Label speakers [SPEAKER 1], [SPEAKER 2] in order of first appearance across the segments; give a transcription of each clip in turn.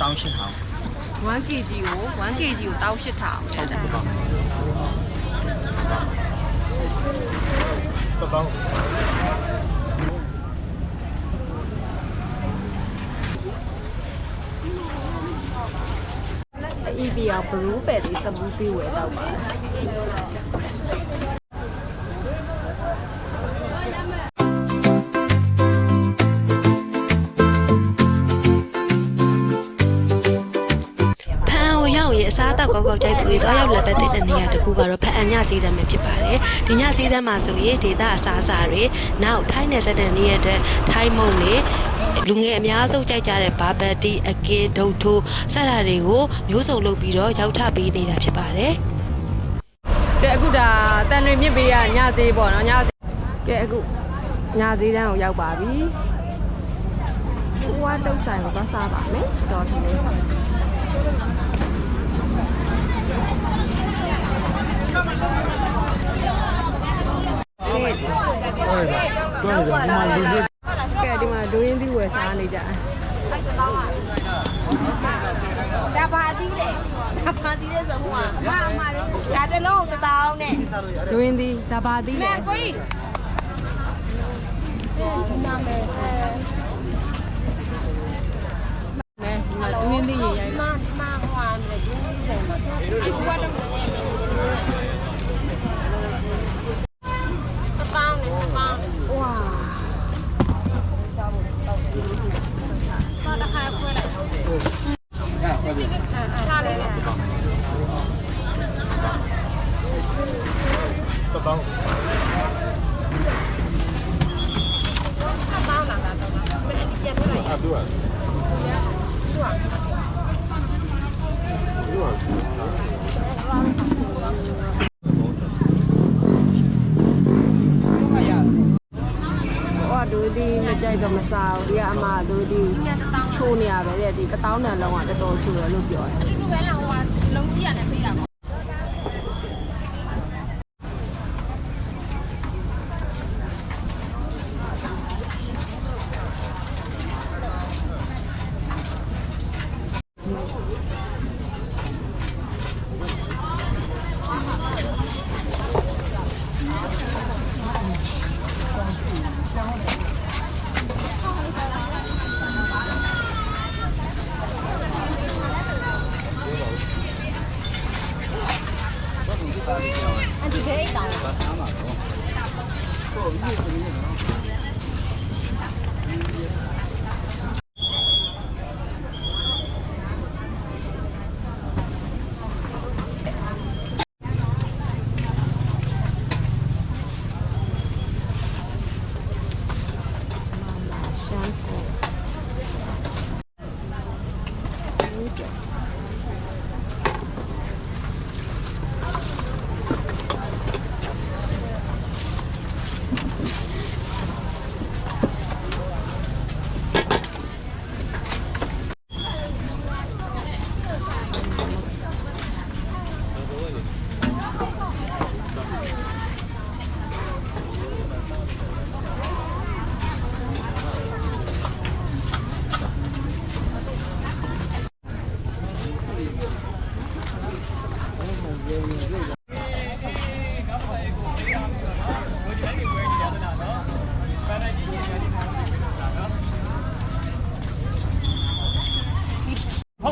[SPEAKER 1] တောင်းရှင်းထောင်
[SPEAKER 2] 1 kg ကို1 kg ကိုတောက်8ထောင်တဲ့
[SPEAKER 3] တပေါင်း
[SPEAKER 2] အီပီယာဘလူးပဲ
[SPEAKER 4] က်ကောက်ကောက်ကြိုက်သူတွေတော့ရောက်လက်ပတ်တဲ့နေရာတစ်ခုကတော့ဖန်အညစည်းတမ်းပဲဖြစ်ပါတယ်ဒီညစည်းတမ်းမှာဆိုရင်ဒေတာအစားအစာတွေနောက်ထိုင်းနယ်စပ်တဲ့နေရာအတွက်ထိုင်းမုံတွေလူငယ်အများဆုံးကြိုက်ကြတဲ့ဘာဘတီအကင်းဒုတ်ထိုးစတာတွေကိုမျိုးစုံလုပ်ပြီးတော့ရောက်ထပေးနေတာဖြစ်ပါတယ်
[SPEAKER 2] ကဲအခုဒါတန်တွေမြင့်ပေးရညသေးပေါ့နော်ညသေးကဲအခုညသေးတန်းကိုရောက်ပါပြီဟိုကတုတ်ဆိုင်ကိုသွားစားပါမယ်တော်ထလေး
[SPEAKER 3] တွန်းနေတယ်ဒီမှာလူကြီး
[SPEAKER 2] ကဲဒီမှာဒိုးရင်းသီးဝယ်စားနေကြ
[SPEAKER 5] ဒါပါတီးလေဒါပါတီးလေဆိုဟိုကအမအမလေးဒါတစ်လုံးတစ်တောင်းနဲ့
[SPEAKER 2] ဒိုးရင်းသီးဒါပါသီးလေ
[SPEAKER 5] မဲကိုကြီးနာမည်ဆယ်
[SPEAKER 2] မဲဒီမှာဒိုးရင်းသီးရေရိုက်
[SPEAKER 5] မမဟွာမယ်ဒီနေ့တယ်မှာဒီကတော့လည်းတစ်တောင်းနဲ့တစ်တောင်းနဲ့
[SPEAKER 2] ဝါ
[SPEAKER 5] တော့တစ်ခါခွဲလိုက်ထားလိုက်တယ်
[SPEAKER 3] တပေါင်း
[SPEAKER 5] တောင်းလာတာတော့ဘယ်အဒီပြန်
[SPEAKER 2] Duas. Duas. Duas. Oh, dulu di macam itu masal dia ama dulu di ချိုးနေရပဲတဲ့ဒီ1000တန်လုံးကတော်တော်ချိုးရလို့ပြောတယ်
[SPEAKER 5] down there.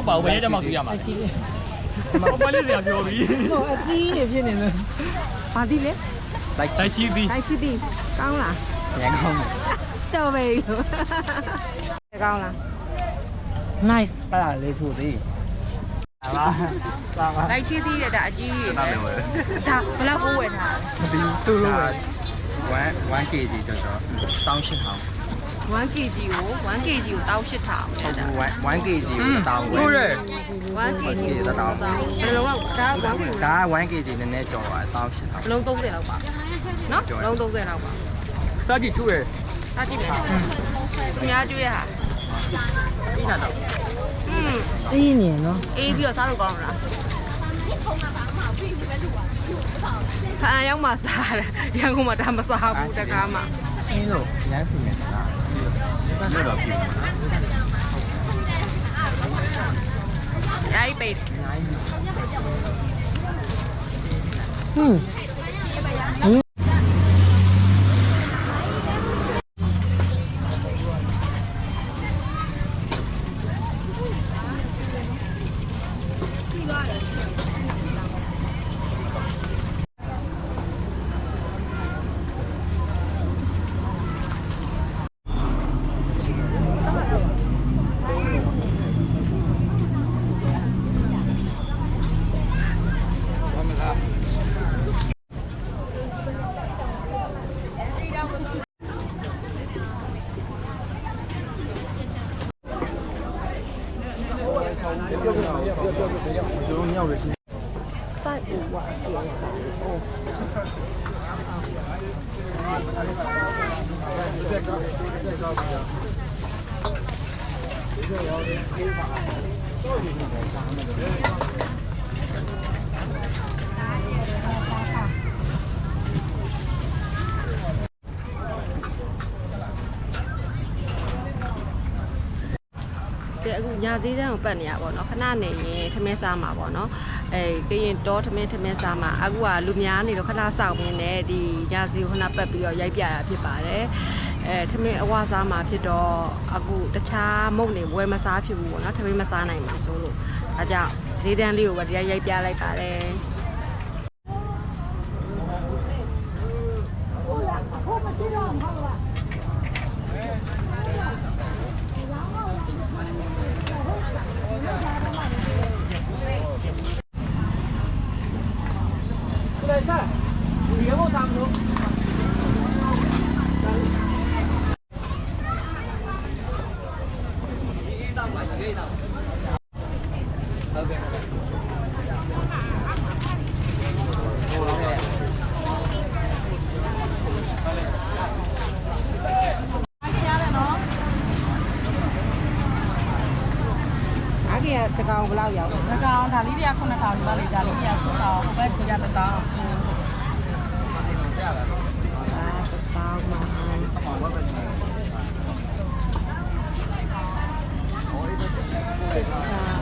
[SPEAKER 5] ပါ
[SPEAKER 1] ဘူးဘယ်ရက်တမောက်ကြည့်ရမှာလဲမပလေးစရာပြောပြီး
[SPEAKER 2] ဘာသီးလဲ
[SPEAKER 1] လိုက်ဆိုင်ချီသည်
[SPEAKER 2] လိုက်စီတီကောင်းလား
[SPEAKER 1] ရန်ကောင်းတယ်
[SPEAKER 2] စတော်ဘယ်ရီလို့ကောင်းလား
[SPEAKER 1] nice ပါလေးဖို့သေးပါပါပါ
[SPEAKER 2] လိုက်ချီတီတဲ့ဒါအကြီးကြီး
[SPEAKER 1] နားလည်ဝယ်
[SPEAKER 2] ဒါဘယ်လောက်ကိုဝယ်ထား
[SPEAKER 1] ဒီတူလို့ဝယ်1 1 kg ကျော်ကျော်တောင်းရှင်းထောင်
[SPEAKER 2] လဲ 1 kg ကို1 kg ကိုတောက်8ထောင်တဲ့ဒါ
[SPEAKER 1] 1 kg ကိုတောင်းဝယ်ဟုတ်တယ်
[SPEAKER 2] 1 kg ကိုတောက်ဘယ်လိုလောက်ဒါ1 kg
[SPEAKER 1] ဒါက1 kg နည်းနည်းကျော်ပါတောင်းရှင်းထောင်
[SPEAKER 2] ဘလုံး30လောက်ပါနော်လုံး30လောက်ပါ
[SPEAKER 1] စကြည့်ထူရယ်
[SPEAKER 2] အားကြည့်မယ်အများကျွေးရဟာ
[SPEAKER 1] ဒီနာတော့
[SPEAKER 2] อืม
[SPEAKER 1] အေးနေနော်
[SPEAKER 2] အေးပြီးတော့စားလို့ကောင်းမလားဆာရောက်မှစားတယ်ရန်ကုန်မှာဒါမစားဘူးတကားမှ
[SPEAKER 1] အေးလို့ရမ်းပြီနေတာ ဒါတော့ပြီ
[SPEAKER 2] များကြီးပိတ်
[SPEAKER 1] ဟင်း
[SPEAKER 2] တိုက်ဦးဝါပြောစားဟို ကဲအခု ညာစည်းတန်းကိုပတ်နေရပါတော့ခဏနေရင်ထမင်းစားမှာပေါ့နော်အဲကရင်တောထမင်းထမင်းစားမှာအခုကလူများနေတော့ခဏစောင့်နေတယ်ဒီညာစည်းကိုခဏပတ်ပြီးတော့ရိုက်ပြတာဖြစ်ပါတယ်အဲထမင်းအဝစားမှာဖြစ်တော့အခုတခြားမုတ်နေဝယ်မစားဖြစ်ဘူးပေါ့နော်ထမင်းမစားနိုင်မှာဆိုလို့အဲကြောင့်ဈေးတန်းလေးကိုပဲတရားရိုက်ပြလိုက်ပါတယ် တကောင်ဘယ်လောက်ရောက်လဲ
[SPEAKER 5] တကောင်ဒါလေးတွေက9000ဒီပါလေဒါလေးတွေက9000ဟိုဘက်ကြ
[SPEAKER 2] ည့်ရ
[SPEAKER 5] 1000 ค่ะ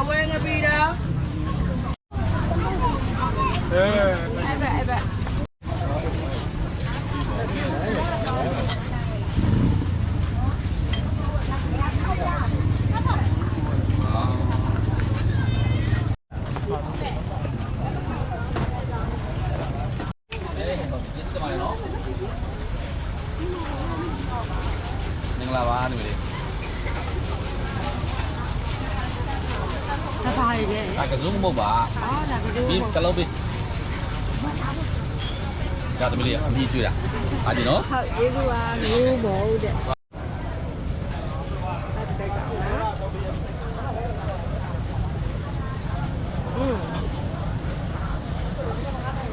[SPEAKER 5] လိုကြောင်းနဲ့တဝဲငပီတာ
[SPEAKER 2] အဲ့ဘက်အဲ့ဘက်
[SPEAKER 3] မင်္ဂလာပါညီမလေး
[SPEAKER 2] တဖားရည်လေ
[SPEAKER 3] ဒါ ကစုံမဟုတ်ပါ
[SPEAKER 2] အော်ဒါကလေး
[SPEAKER 3] ဒီကလုံးပေးဒါသမီးလေးအမြည်ကျွေးတာအားဒီနော်
[SPEAKER 2] ဟုတ်ကျေးဇူးပါမျိုးမောတဲ့အဲ့ဒါကနော်อืม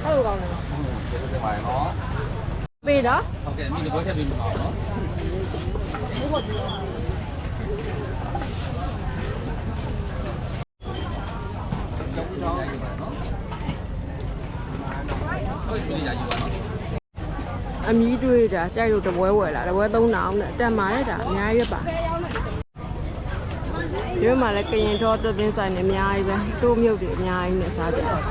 [SPEAKER 2] အဲ့လိုကောင်းတယ်
[SPEAKER 3] ကျေးဇူးတင်ပါတယ်နော်
[SPEAKER 2] ပေးတော့
[SPEAKER 3] ဟုတ်ကဲ့မိတပွဲထည့်ပေးမှာနော်
[SPEAKER 2] အမီးတွေးတာကြိုက်လို့တပွဲဝယ်လာတပွဲ3000နဲ့တက်มาတဲ့ဒါအများကြီးပဲပါဒီမှာလည်းကရင်တော်သပင်းဆိုင်နေအများကြီးပဲတိုးမြုပ်တွေအများကြီးနဲ့စားကြတယ်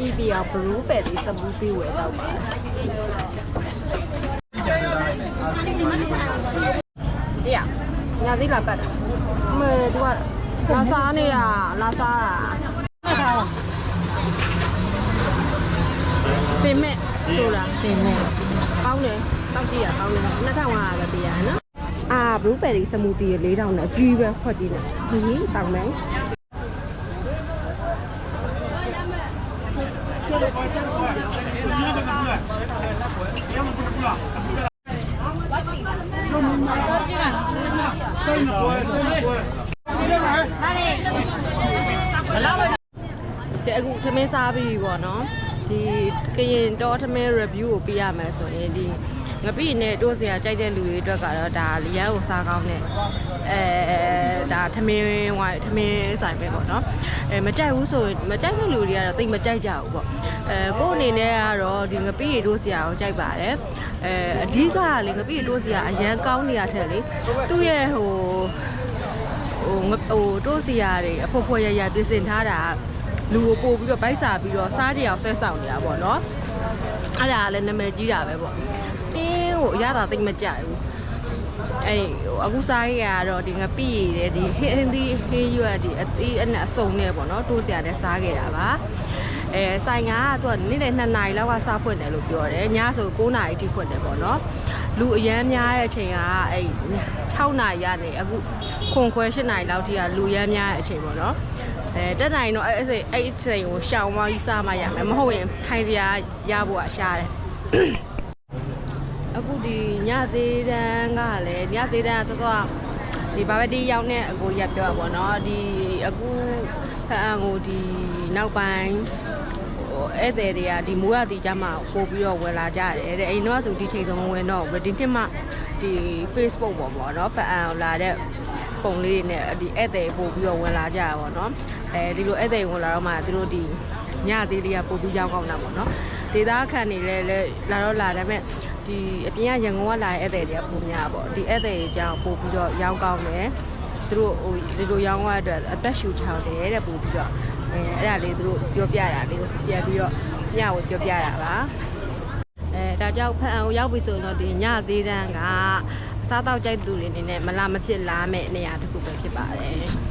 [SPEAKER 2] အီပီယာဘလူးပဲလေးစပူးသေးဝယ်တော့ပါဒီရညာသေးလာပတ်တယ်အမေသူက လာစားနေတာလာစားတာပင်မဲ့ဆိုတာပင်မဲ့ကောင်းတယ်တောက်ကြည့်ရကောင်းတယ်2500ပဲပေးရနော်အာဘလူးပဲလေးစမူတီ4000နဲ့အကြီးပဲခွက်ကြီးနဲ့ဒီတောင်းမယ် စားပြီးပေါ့နော်ဒီကရင်တော်ထမင်း review ကိုပြရမယ်ဆိုရင်ဒီငပိနဲ့တိုးစရာကြိုက်တဲ့လူတွေအတွက်ကတော့ဒါလျန်းကိုစားကောင်းတဲ့အဲဒါထမင်းဝိုင်းထမင်းဆိုင်ပဲပေါ့နော်အဲမကြိုက်ဘူးဆိုရင်မကြိုက်တဲ့လူတွေကတော့တိတ်မကြိုက်ကြဘူးပေါ့အဲကိုယ့်အနေနဲ့ကတော့ဒီငပိတိုးစရာကိုကြိုက်ပါတယ်အဲအဓိကကလေငပိတိုးစရာအရန်ကောင်းနေရတဲ့လေသူ့ရဲ့ဟိုဟိုငဟိုတိုးစီယာတွေအဖို့ဖို့ရရပြင်ဆင်ထားတာ လူကိုပို့ပြီးတော့ဗိုက်စာပြီးတော့စားကြအောင်ဆွဲဆောင်နေတာပေါ့နော်အဲ့ဒါကလည်းနာမည်ကြီးတာပဲပေါ့အင်းဟိုအရသာသိမ့်မကြဘူးအဲ့ဟိုအခုစားရကတော့ဒီငပိရည်တဲ့ဒီဟင်းသီးဟင်းရွက်ဒီအသီးအနက်အစုံနဲ့ပေါ့နော်တိုးစီယာနဲ့စားခဲ့တာပါအဲဆိုင်ကသူကနေ့လယ်2နာရီလောက်ကစားဖွင့်တယ်လို့ပြောတယ်ညဆို9နာရီထိဖွင့်တယ်ပေါ့နော်လူအရမ်းများတဲ့အချိန်ကအဲ့6နာရီကနေအခုခွန်ခွဲ8နာရီလောက်ထိကလူရမ်းများတဲ့အချိန်ပေါ့နော် အဲတက်နိုင်တော့အဲ့အဲ့အဲ့အချိန်ကိုရှောင်မကြီးစားမှရမယ်မဟုတ်ရင်ထိုင်စရာရဖို့ကရှားတယ်အခုဒီညသေးတန်းကလည်းညသေးတန်းကစောစောကဒီဘာပဲတီရောက်နေအကိုရက်ပြောတာပေါ့နော်ဒီအခုဖအံကိုဒီနောက်ပိုင်းဟိုဧည့်သည်တွေကဒီမိုးရတီကြမှာပို့ပြီးတော့ဝင်လာကြတယ်တဲ့အိမ်တော့ဆိုဒီချိန်ဆုံးမဝင်တော့ဘူးဒီနှစ်မှဒီ Facebook ပေါ်ပေါ့နော်ဖအံကိုလာတဲ့ပုံလေးတွေနဲ့ဒီဧည့်သည်ပို့ပြီးတော့ဝင်လာကြတာပေါ့နော် အဲဒီလိုဧည့်သည်ဝင်လာတော့မှသူတို့ဒီညသေးလေးကပို့ပြီးရောက်ကောင်းတာပေါ့နော်ဒေသခံတွေလည်းလည်းလာတော့လာဒါပေမဲ့ဒီအပြင်ကရန်ကုန်ကလာတဲ့ဧည့်သည်တွေကပုံများပေါ့ဒီဧည့်သည်တွေကြောင့်ပို့ပြီးတော့ရောင်းကောင်းတယ်သူတို့ဟိုဒီလိုရောင်းရတဲ့အတွက်အသက်ရှူချောင်းတယ်တဲ့ပို့ပြီးတော့အဲအဲ့ဒါလေးသူတို့ပြောပြတာလေးပြန်ပြီးတော့ညဝပြောပြတာပါအဲဒါကြောင့်ဖန်အောင်ရောက်ပြီဆိုတော့ဒီညဈေးတန်းကအစားတောက်ကြိုက်သူတွေအနေနဲ့မလာမဖြစ်လာမဲ့နေရာတစ်ခုပဲဖြစ်ပါတယ်